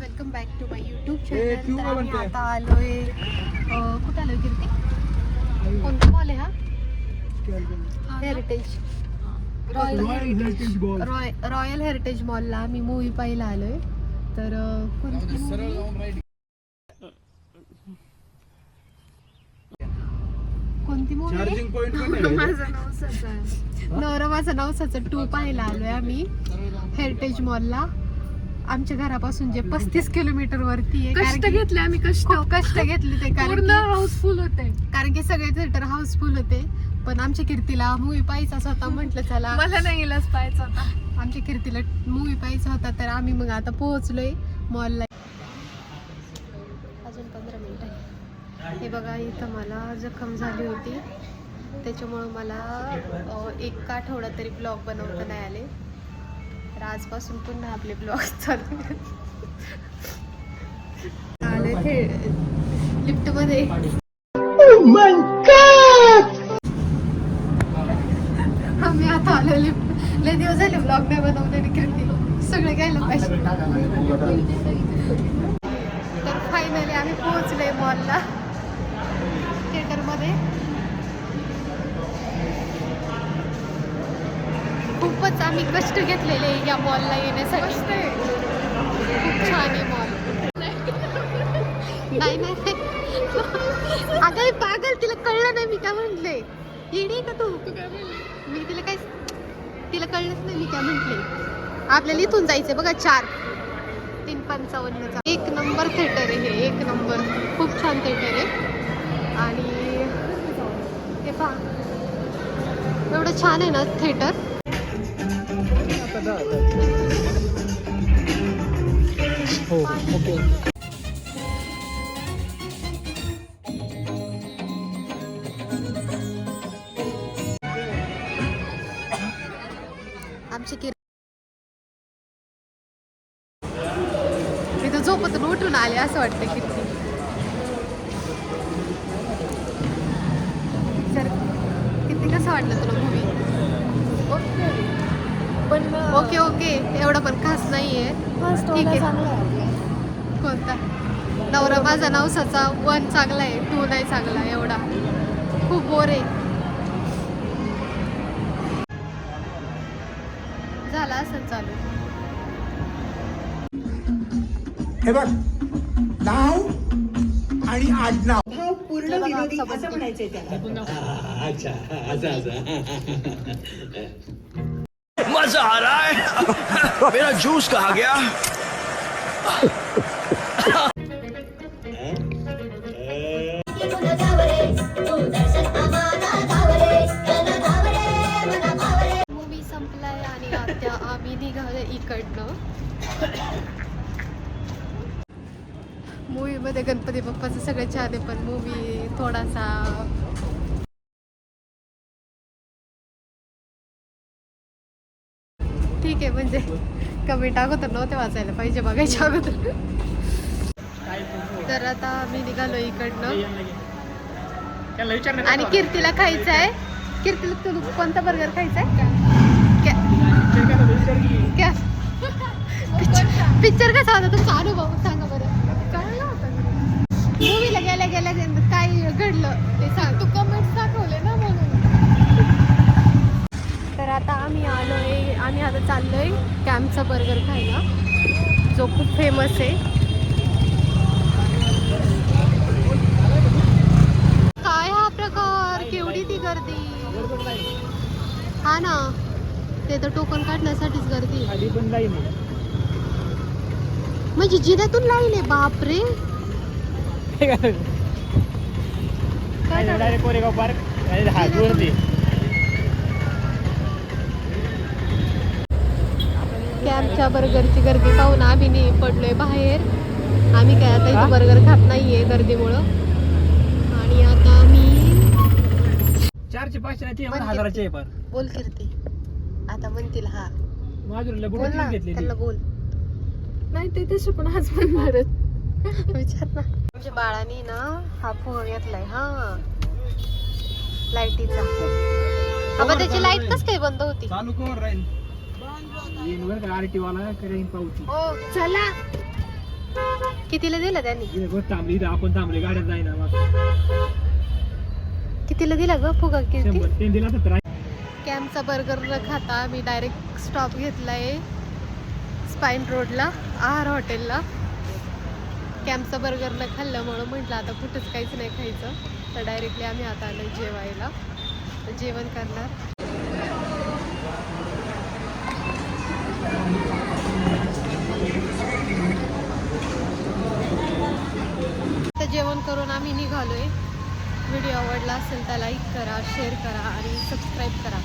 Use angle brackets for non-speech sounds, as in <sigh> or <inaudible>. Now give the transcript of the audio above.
Welcome back to my YouTube channel तर आम्ही? आता आलोय कुठं आलोय कीर्ती? कोणता मॉल आहे हा? हेरिटेज रॉय रॉयल हेरिटेज मॉलला आम्ही मूवी पाहायला आलोय. तर कोणती movie? कोणती मूवी माझं नाव सचा नवरा माझं नाव सचा टू पाहायला आलोय आम्ही. हेरिटेज मॉलला आमच्या घरापासून जे पस्तीस किलोमीटर वरती आहे कारण कष्ट की घेतले आम्ही कष्ट. कष्ट घेतले ते कारण हाऊसफुल होते. कारण की सगळे थिएटर हाऊसफुल होते. पण आमच्या कीर्तीला मूवी पाहायचा होता म्हटलं चला. मला नाही इलाज पाहायचा होता. आमच्या कीर्तीला मूवी पाहायचा होता तर आम्ही मग आता पोहोचलोय मॉलला अजून पंधरा मिनिट आहे. हे बघा इथं मला जखम झाली होती. त्याच्यामुळं मला एक आठवडा तरी ब्लॉग बनवता नाही आले. तर आजपासून पुन्हा आपले ब्लॉग चालू आले ते लिफ्टमध्ये. आम्ही आता आलो लिफ्ट. लय दिवस झाले ब्लॉग नाही बनवले कीर्ती सगळे घ्यायला पाहिजे. तर फायनली आम्ही पोहोचलोय मॉलला थिएटरमध्ये खूपच आम्ही कष्ट घेतलेले या मॉलला येण्यासाठी. खूप छान आहे मॉल <laughs> नाही नाही. अगं पागल तिला कळलं नाही मी काय म्हंटले. येडी का तू? मी तिला काय तिला कळलंच नाही मी काय म्हंटले. आपल्याला इथून जायचंय बघा चार. तीन पंचावन्नचा. एक नंबर थिएटर आहे हे एक नंबर. खूप छान थिएटर आहे. आणि हे पहा. एवढं छान आहे ना थिएटर हो ओके आमची किर मी तर झोपतून उठून आले असं वाटतं किती. एवढं पण खास नाहीये. ठीक आहे. कोणता? नवरा माझा नवसाचा वन चांगला आहे टू नाही चांगला एवढा. खूप बोर आहे. झाला असं चालू. हे बघ नाव आणि आडनाव. भाव पूर्ण त्याला विनोदी नाव असं म्हणायचंय त्याला. मजा आ रहा है। मेरा जूस कहा गया? मूवी संपलाय आणि आता आम्ही निघालो इकडनं. मूवी मध्ये गणपती बाप्पाचं सगळं छान आहे पण मूवी थोडासा ठीक आहे म्हणजे कमेंट अगोदर नव्हते वाचायला पाहिजे बघायच्या अगोदर. तर आता आम्ही निघालो इकडनं. आणि कीर्तीला खायचं आहे. कीर्तीला तुला कोणता बर्गर खायचा आहे? क्या? पिक्चर कसा होता तुमचा अनुभव? सांगा बरं. मूवीला गेल्या गेल्या काय घडलं ते सांग. तू आता आम्ही आलोय आम्ही आता चाललोय कॅम्पचा बर्गर खायला. जो खूप फेमस आहे. काय हा प्रकार? केवढी ती गर्दी? हा ना. ते तर टोकन काढण्यासाठीच गर्दी आहे. आहे म्हणजे जिऱ्यातून लाईन आहे बापरे. <laughs> काय कोरेगाव पार्क. कॅम्पच्या बर्गरची गर्दी पाहून आम्ही नाही पडलोय बाहेर. आम्ही काय आता इथे बर्गर खात नाहीये गर्दीमुळं. आणि आता आम्ही चारशे पाचशे नाही ते. हजाराचे बोल कीर्ती आता म्हणतील हा. माजुरीला बोल ना घेतली त्यांना बोल. नाही ते तसे पण आज म्हणणारच. विचार ना. आमच्या बाळानी ना हा फोन घेतलाय हा. लाईटीचा. अबा त्याची लाइट कस काय बंद होती? चालू कवर राहील? येईन बरं का आरटी वाला करेन पावती? ओ चला. कितीला दिला त्यांनी? इथे बस थांबली इथं आपण थांबले गाड्यात जाईना मग कितीला दिला ग फुगा किती? शंभर ते दिला सत्तर कॅम्पचा बर्गर न खाता आम्ही डायरेक्ट स्टॉप घेतलाय स्पाईन रोडला आहार हॉटेलला. कॅम्पचा बर्गर न खाल्ल्यामुळं म्हटलं आता कुठंच काहीच नाही खायचं. तर डायरेक्टली आम्ही आता आलो जेवायला. तर जेवण करणार. करून आम्ही निघालो आहे व्हिडिओ आवडला असेल तर लाईक करा शेअर करा आणि सबस्क्राईब करा.